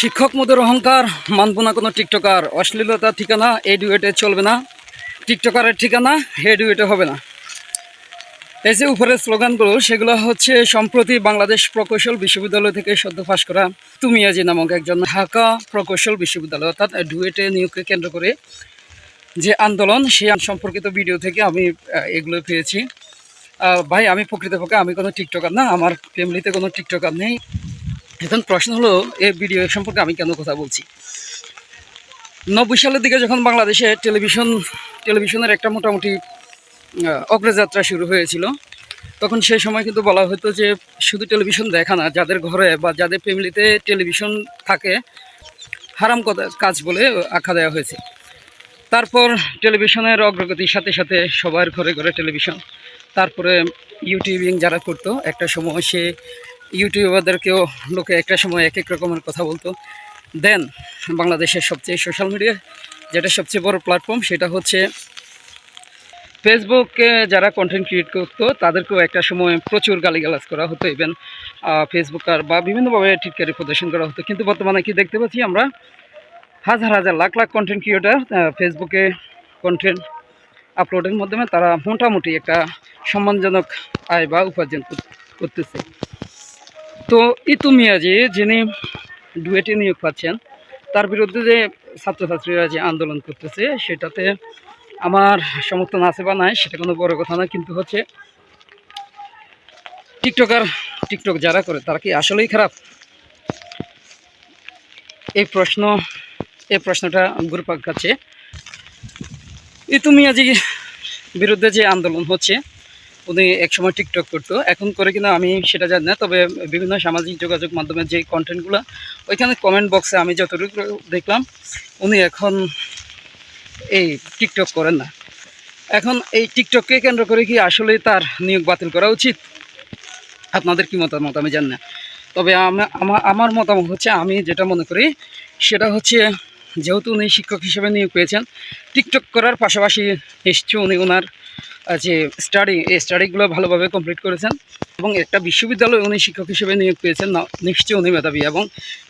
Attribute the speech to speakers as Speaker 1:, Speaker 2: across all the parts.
Speaker 1: শিক্ষক মদের অহংকার, মানব না কোনো টিকটকার। অশ্লীলতার ঠিকানা এই ডুয়েটে চলবে না। টিকটকারের ঠিকানা, হে ডুয়েটে হবে না। এই যে উপরের স্লোগানগুলো, সেগুলো হচ্ছে, সম্প্রতি বাংলাদেশ প্রকৌশল বিশ্ববিদ্যালয় থেকে সদ্য ফাঁস করা তুমিয়াজি নামক একজন ঢাকা প্রকৌশল বিশ্ববিদ্যালয় অর্থাৎ ডুয়েটে নিয়োগকে কেন্দ্র করে যে আন্দোলন, সেই সম্পর্কিত ভিডিও থেকে আমি এগুলো পেয়েছি। ভাই, আমি প্রকৃতপক্ষে, আমি কোনো টিকটকার না, আমার ফ্যামিলিতে কোনো টিকটকার নেই। এখন প্রশ্ন হলো, এই ভিডিও সম্পর্কে আমি কেন কথা বলছি? নব্বই সালের দিকে যখন বাংলাদেশে টেলিভিশন, টেলিভিশনের একটা মোটামুটি অগ্রযাত্রা শুরু হয়েছিল, তখন সেই সময় কিন্তু বলা হতো যে, শুধু টেলিভিশন দেখা না, যাদের ঘরে বা যাদের ফ্যামিলিতে টেলিভিশন থাকে, হারাম কাজ বলে আখ্যা দেওয়া হয়েছে। তারপর টেলিভিশনের অগ্রগতির সাথে সাথে সবার ঘরে ঘরে টেলিভিশন, তারপরে ইউটিউবিং যারা করতো, একটা সময় সে ইউটিউবারদেরকেও লোকে একটা সময় এক এক রকমের কথা বলতো। দেন বাংলাদেশের সবচেয়ে সোশ্যাল মিডিয়া যেটা সবচেয়ে বড় প্ল্যাটফর্ম সেটা হচ্ছে ফেসবুকে যারা কন্টেন্ট ক্রিয়েট করতো, তাদেরকেও একটা সময় প্রচুর গালিগালাজ করা হতো ইভেন ফেসবুকার বা বিভিন্নভাবে টিটকারি প্রদর্শন করা হতো। কিন্তু বর্তমানে কি দেখতে পাচ্ছি আমরা? হাজার হাজার, লাখ লাখ কন্টেন্ট ক্রিয়েটার ফেসবুকে কন্টেন্ট আপলোডের মাধ্যমে তারা মোটামুটি একটা সম্মানজনক আয় বা উপার্জন করতেছে। তো ইতু মিয়াজি, যিনি ডুয়েটে নিয়োগ পাচ্ছেন, তার বিরুদ্ধে যে ছাত্রছাত্রীরা যে আন্দোলন করতেছে, সেটাতে আমার সমর্থন আছে বা নাই, সেটা কোনো বড় কথা না, কিন্তু হচ্ছে টিকটকার টিকটক যারা করে, তারা কি আসলেই খারাপ? এই প্রশ্ন, এই প্রশ্নটা গুরুপাক কাছে। ইতু মিয়াজি বিরুদ্ধে যে আন্দোলন হচ্ছে উনি একসময় টিকটক করতো। এখন করে কিনা আমি সেটা জানি না, তবে বিভিন্ন সামাজিক যোগাযোগ মাধ্যমে যে কন্টেন্টগুলো ওইখানে কমেন্ট বক্সে আমি যতটুকু দেখলাম, উনি এখন এই টিকটক করেন না। এখন এই টিকটককে কেন্দ্র করে কি আসলে তার নিয়োগ বাতিল করা উচিত? আপনাদের কি মতামত আমি জানি না। তবে আমা- আমা- আমার মতামত হচ্ছে, আমি যেটা মনে করি, সেটা হচ্ছে যেহেতু উনি শিক্ষক হিসেবে নিয়োগ পেয়েছেন টিকটক করার পাশাপাশি নিশ্চয় উনি ওনার যে স্টাডি এই স্টাডিগুলো ভালোভাবে কমপ্লিট করেছেন এবং একটা বিশ্ববিদ্যালয়ে উনি শিক্ষক হিসেবে নিয়োগ পেয়েছেন নিশ্চয়ই উনি মেধাবী এবং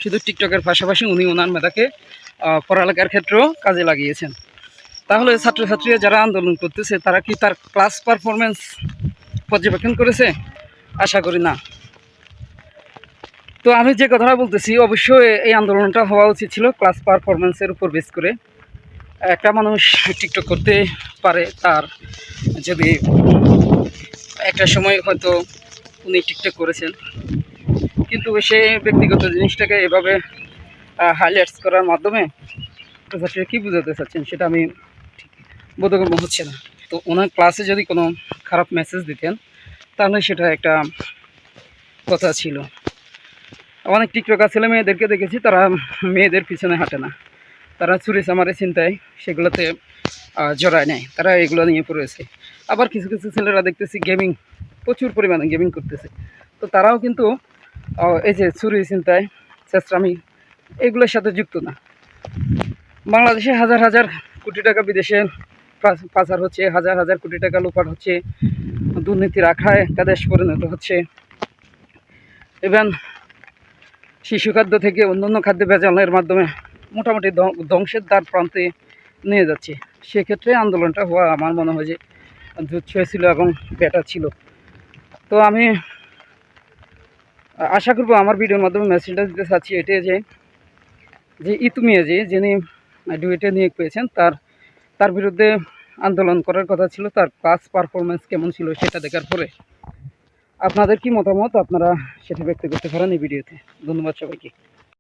Speaker 1: শুধু টিকটকের পাশাপাশি উনি ওনার মেধাকে পড়ালেখার ক্ষেত্রেও কাজে লাগিয়েছেন। তাহলে ছাত্রছাত্রীরা যারা আন্দোলন করতেছে, তারা কি তার ক্লাস পারফরমেন্স পর্যবেক্ষণ করেছে? আশা করি না। তো আমি যে কথাটা বলতেছি, অবশ্যই এই আন্দোলনটা হওয়া উচিত ছিল ক্লাস পারফরমেন্সের উপর বেস করে। একটা মানুষ টিকটক করতে পারে তার যদি একটা সময় হয়তো উনি টিকটক করেছেন। কিন্তু সে ব্যক্তিগত জিনিসটাকে এভাবে হাইলাইটস করার মাধ্যমে ছাত্রছাত্রীরা কী বোঝাতে চাচ্ছেন সেটা আমি বোধগম্য হচ্ছে না। তো ওনার ক্লাসে যদি কোনো খারাপ মেসেজ দিতেন, তাহলে সেটা একটা কথা ছিল। অনেক টিকটকার ছেলে মেয়েদেরকে দেখেছি, তারা মেয়েদের পিছনে হাঁটে না। তারা চুরি চামারে চিন্তায় সেগুলোতে জড়ায় নেয়। তারা এগুলো নিয়ে পড়েছে আবার কিছু কিছু ছেলেরা দেখতেছি গেমিং প্রচুর পরিমাণে গেমিং করতেছে। তো তারাও কিন্তু এই যে চুরি চিন্তায় চেষ্টামি এগুলোর সাথে যুক্ত না। বাংলাদেশে হাজার হাজার কোটি টাকা বিদেশে পাচ- পাচার হচ্ছে, হাজার হাজার কোটি টাকা লোপাট হচ্ছে দুর্নীতির আখড়ায় একটা দেশ পরিণত হচ্ছে। ইভেন শিশু খাদ্য থেকে অন্যান্য খাদ্য ভেজালের মাধ্যমে মোটামুটি ধ্বংসের দ্বার প্রান্তে নিয়ে যাচ্ছে। সেক্ষেত্রে আন্দোলনটা হওয়া আমার মনে হয় যে জুৎস ছিল এবং বেটার ছিল। তো আমি আশা করব আমার ভিডিওর মাধ্যমে মেসেজটা দিতে চাচ্ছি এটাই যে যে ইতুমিয়া যে যিনি ডুয়েটে নিয়োগ পেয়েছেন, তার তার বিরুদ্ধে আন্দোলন করার কথা ছিল, তার ক্লাস পারফরমেন্স কেমন ছিল সেটা দেখার পরে। আপনাদের কি মতামত? আপনারা সেটা ব্যক্ত করতে পারেন এই ভিডিওতে। ধন্যবাদ সবাইকে।